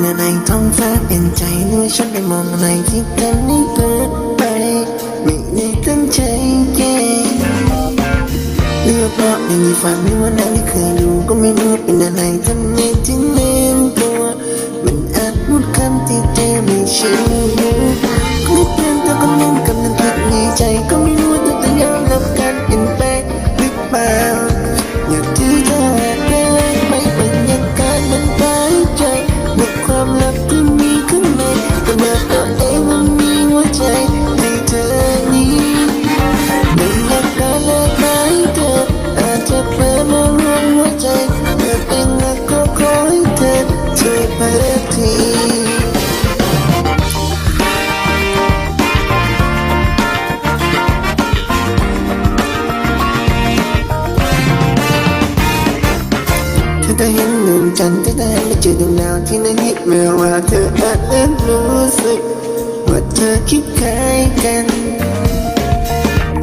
ในอะไรท้องฟ้าเป็นใจหรือฉันไปมองอะไรที่กันนี่เกิดไปไม่ได้ตั้งใจแก้เลือกเพราะไม่มีฝันหรือว่านั้นที่เคยดูก็ไม่รู้เป็นอะไรทำไมถึงลืมตัว มันอาจพูดคำที่เธอไม่เชื่อก็เพียงแต่คนหนึงกำลังคิดในใจก็ไม่ เธอเห็นหนุ่มจันทร์ที่ได้ไม่เจอดวงดาวที่นั่นฮิตเมื่อว่าเธออาจเริ่มรู้สึกว่าเธอคิดคล้ายกัน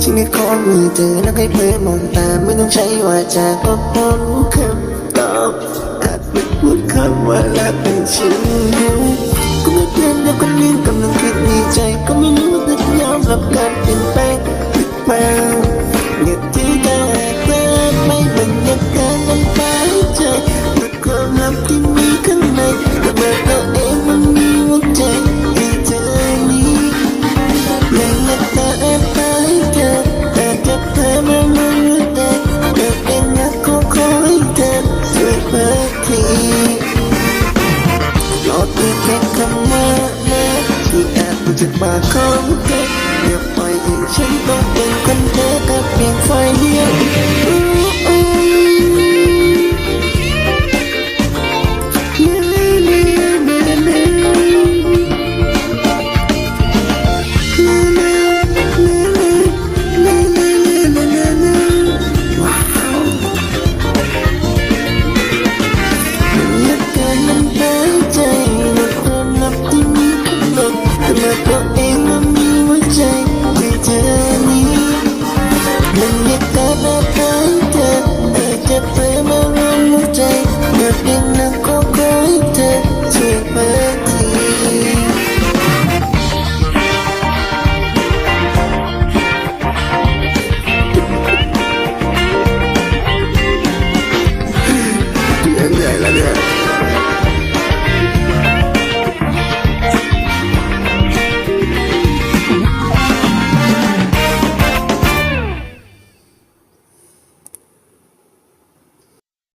ฉันแค่ขอมือเธอแล้วให้เพื่อมองตาไม่ต้องใช้วาจาก็พอรู้คำตอบอาจไม่พูดคำว่ารักเป็นชื่อก็ไม่เพียงเดียวกันนี้กำลังคิดในใจก็ไม่รู้ว่าจะยอมรับการเปลี่ยนแปลงหรือเปล่าำว่ารักที่อาจมาจากปากของเธออย่าปล่อยให้ฉันต้องเป็นคนเธอ